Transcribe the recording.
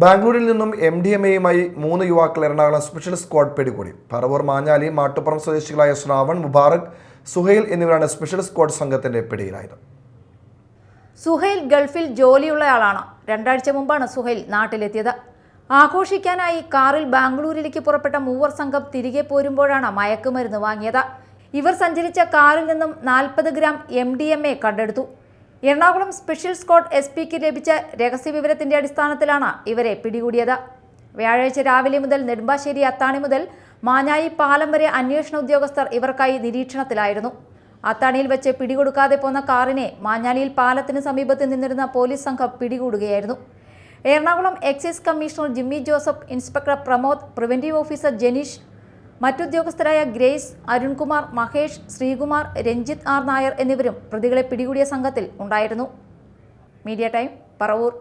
ബാംഗ്ലൂരിൽ നിന്നും M D M എയുമായി മൂന്ന് യുവാക്കൾ എറണാകുളം സ്പെഷ്യൽ സ്ക്വാഡ് പിടികൂടി. പറവൂർ മാഞ്ഞാലി മാട്ടുപ്പുറം സ്വദേശികളായ ശ്രാവൺ മുബാറക് സുഹൈൽ എന്നിവരാണ് സ്പെഷ്യൽ സ്ക്വാഡ് സംഘത്തിന്റെ പിടിയിലായത്. സുഹൈൽ ഗൾഫിൽ ജോലിയുള്ളയാളാണ്. രണ്ടാഴ്ച മുമ്പാണ് സുഹൈൽ നാട്ടിലെത്തിയത്. ആഘോഷിക്കാനായി കാറിൽ ബാംഗ്ലൂരിലേക്ക് പുറപ്പെട്ട മൂവർ സംഘം തിരികെ പോരുമ്പോഴാണ് മയക്കുമരുന്ന് വാങ്ങിയത്. ഇവർ സഞ്ചരിച്ച കാറിൽ നിന്നും നാൽപ്പത് gram M D M A കണ്ടെടുത്തു. എറണാകുളം സ്പെഷ്യൽ സ്ക്വാഡ് എസ് പിക്ക് ലഭിച്ച രഹസ്യവിവരത്തിന്റെ അടിസ്ഥാനത്തിലാണ് ഇവരെ പിടികൂടിയത്. വ്യാഴാഴ്ച രാവിലെ മുതൽ നെടുമ്പാശ്ശേരി അത്താണി മുതൽ മാഞ്ഞായി പാലം വരെ അന്വേഷണ ഉദ്യോഗസ്ഥർ ഇവർക്കായി നിരീക്ഷണത്തിലായിരുന്നു. അത്താണിയിൽ വെച്ച് പിടികൊടുക്കാതെ പോന്ന കാറിനെ മാഞ്ഞാലിയിൽ പാലത്തിന് സമീപത്ത് നിന്നിരുന്ന പോലീസ് സംഘം പിടികൂടുകയായിരുന്നു. Ernakulam excise commissioner Jimmy Joseph inspector Pramod preventive officer Janeesh മറ്റുദ്യോഗസ്ഥരായ grace Arunkumar Mahesh Sreekumar Ranjith R Nair എന്നിവരും പ്രതികളെ പിടികൂടിയ സംഘത്തിൽ ഉണ്ടായിരുന്നു. Media time Paravur.